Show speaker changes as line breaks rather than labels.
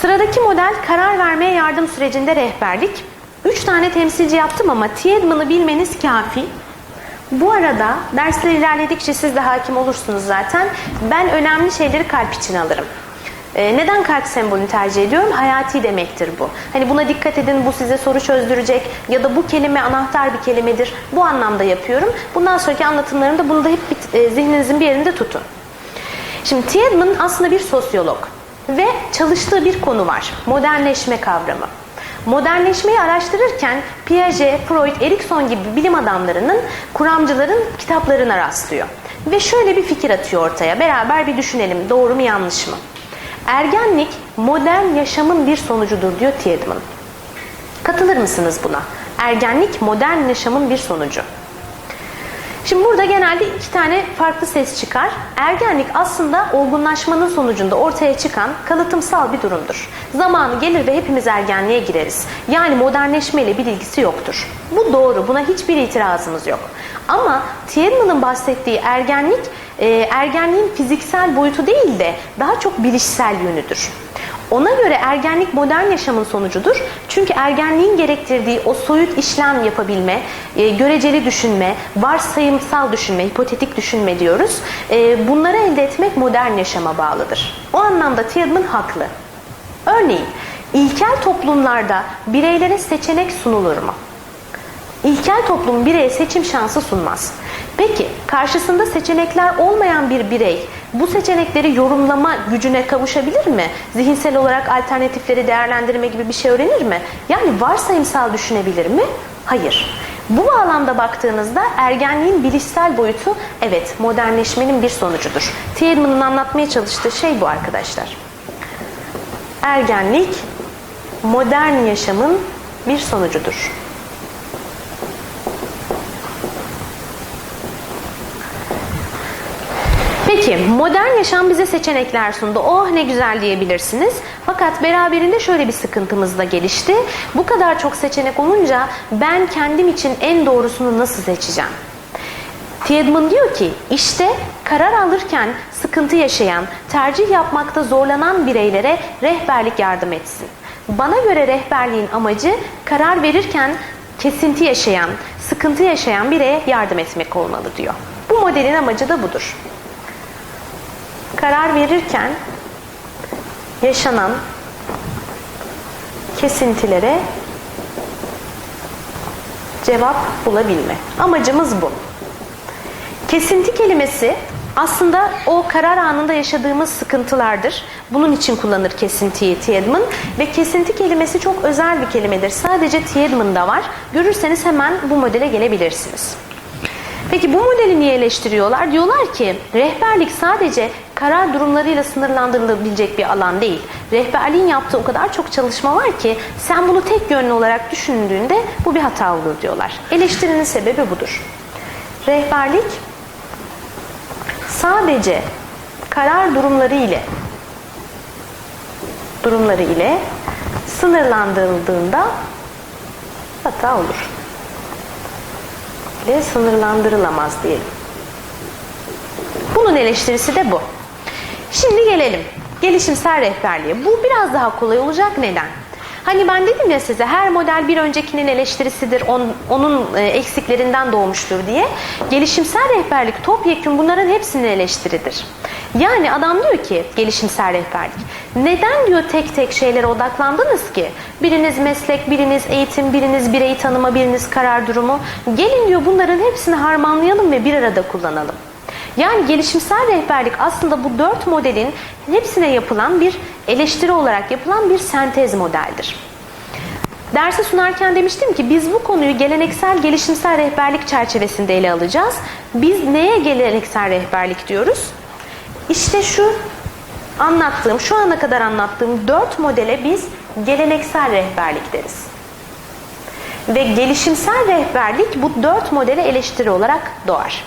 Sıradaki model karar vermeye yardım sürecinde rehberlik. Üç tane temsilci yaptım ama Tiedeman'ı bilmeniz kafi. Bu arada dersler ilerledikçe siz de hakim olursunuz zaten. Ben önemli şeyleri kalp için alırım. Ee, neden kalp sembolünü tercih ediyorum? Hayati demektir bu. Hani buna dikkat edin, bu size soru çözdürecek ya da bu kelime anahtar bir kelimedir. Bu anlamda yapıyorum. Bundan sonraki anlatımlarımda bunu da hep e, zihninizin bir yerinde tutun. Şimdi Tiedemann aslında bir sosyolog ve çalıştığı bir konu var. Modernleşme kavramı. Modernleşmeyi araştırırken Piaget, Freud, Erikson gibi bilim adamlarının, kuramcıların kitaplarına rastlıyor. Ve şöyle bir fikir atıyor ortaya. Beraber bir düşünelim. Doğru mu yanlış mı? Ergenlik modern yaşamın bir sonucudur diyor Tiedemann. Katılır mısınız buna? Ergenlik modern yaşamın bir sonucu. Şimdi burada genelde iki tane farklı ses çıkar. Ergenlik aslında olgunlaşmanın sonucunda ortaya çıkan kalıtımsal bir durumdur. Zamanı gelir ve hepimiz ergenliğe gireriz. Yani modernleşmeyle bir ilgisi yoktur. Bu doğru, buna hiçbir itirazımız yok. Ama Tiedeman'ın bahsettiği ergenlik, e, ergenliğin fiziksel boyutu değil de daha çok bilişsel yönüdür. Ona göre ergenlik modern yaşamın sonucudur. Çünkü ergenliğin gerektirdiği o soyut işlem yapabilme, e, göreceli düşünme, varsayımsal düşünme, hipotetik düşünme diyoruz. E, bunları elde etmek modern yaşama bağlıdır. O anlamda Tiedemann haklı. Örneğin ilkel toplumlarda bireylere seçenek sunulur mu? İlkel toplum bireye seçim şansı sunmaz. Peki karşısında seçenekler olmayan bir birey bu seçenekleri yorumlama gücüne kavuşabilir mi? Zihinsel olarak alternatifleri değerlendirme gibi bir şey öğrenir mi? Yani varsayımsal düşünebilir mi? Hayır. Bu bağlamda baktığınızda ergenliğin bilişsel boyutu evet modernleşmenin bir sonucudur. Tiedeman'ın anlatmaya çalıştığı şey bu arkadaşlar. Ergenlik modern yaşamın bir sonucudur. Peki modern yaşam bize seçenekler sundu. Oh ne güzel diyebilirsiniz. Fakat beraberinde şöyle bir sıkıntımız da gelişti. Bu kadar çok seçenek olunca ben kendim için en doğrusunu nasıl seçeceğim? Tiedemann diyor ki işte karar alırken sıkıntı yaşayan, tercih yapmakta zorlanan bireylere rehberlik yardım etsin. Bana göre rehberliğin amacı karar verirken kesinti yaşayan, sıkıntı yaşayan bireye yardım etmek olmalı diyor. Bu modelin amacı da budur karar verirken yaşanan kesintilere cevap bulabilme. Amacımız bu. Kesinti kelimesi aslında o karar anında yaşadığımız sıkıntılardır. Bunun için kullanır kesintiyi Tiedemann ve kesinti kelimesi çok özel bir kelimedir. Sadece Tiedeman'da var. Görürseniz hemen bu modele gelebilirsiniz. Peki bu modeli niye eleştiriyorlar? Diyorlar ki rehberlik sadece karar durumlarıyla sınırlandırılabilecek bir alan değil. Rehberliğin yaptığı o kadar çok çalışma var ki sen bunu tek yönlü olarak düşündüğünde bu bir hata olur diyorlar. Eleştirinin sebebi budur. Rehberlik sadece karar durumları ile durumları ile sınırlandırıldığında hata olur ile sınırlandırılamaz diyelim. Bunun eleştirisi de bu. Şimdi gelelim gelişimsel rehberliğe. Bu biraz daha kolay olacak. Neden? Hani ben dedim ya size her model bir öncekinin eleştirisidir, on, onun e, eksiklerinden doğmuştur diye. Gelişimsel rehberlik topyekun bunların hepsinin eleştiridir. Yani adam diyor ki gelişimsel rehberlik. Neden diyor tek tek şeylere odaklandınız ki? Biriniz meslek, biriniz eğitim, biriniz bireyi tanıma, biriniz karar durumu. Gelin diyor bunların hepsini harmanlayalım ve bir arada kullanalım. Yani gelişimsel rehberlik aslında bu dört modelin hepsine yapılan bir eleştiri olarak yapılan bir sentez modeldir. Dersi sunarken demiştim ki biz bu konuyu geleneksel gelişimsel rehberlik çerçevesinde ele alacağız. Biz neye geleneksel rehberlik diyoruz? İşte şu anlattığım, şu ana kadar anlattığım dört modele biz geleneksel rehberlik deriz. Ve gelişimsel rehberlik bu dört modele eleştiri olarak doğar.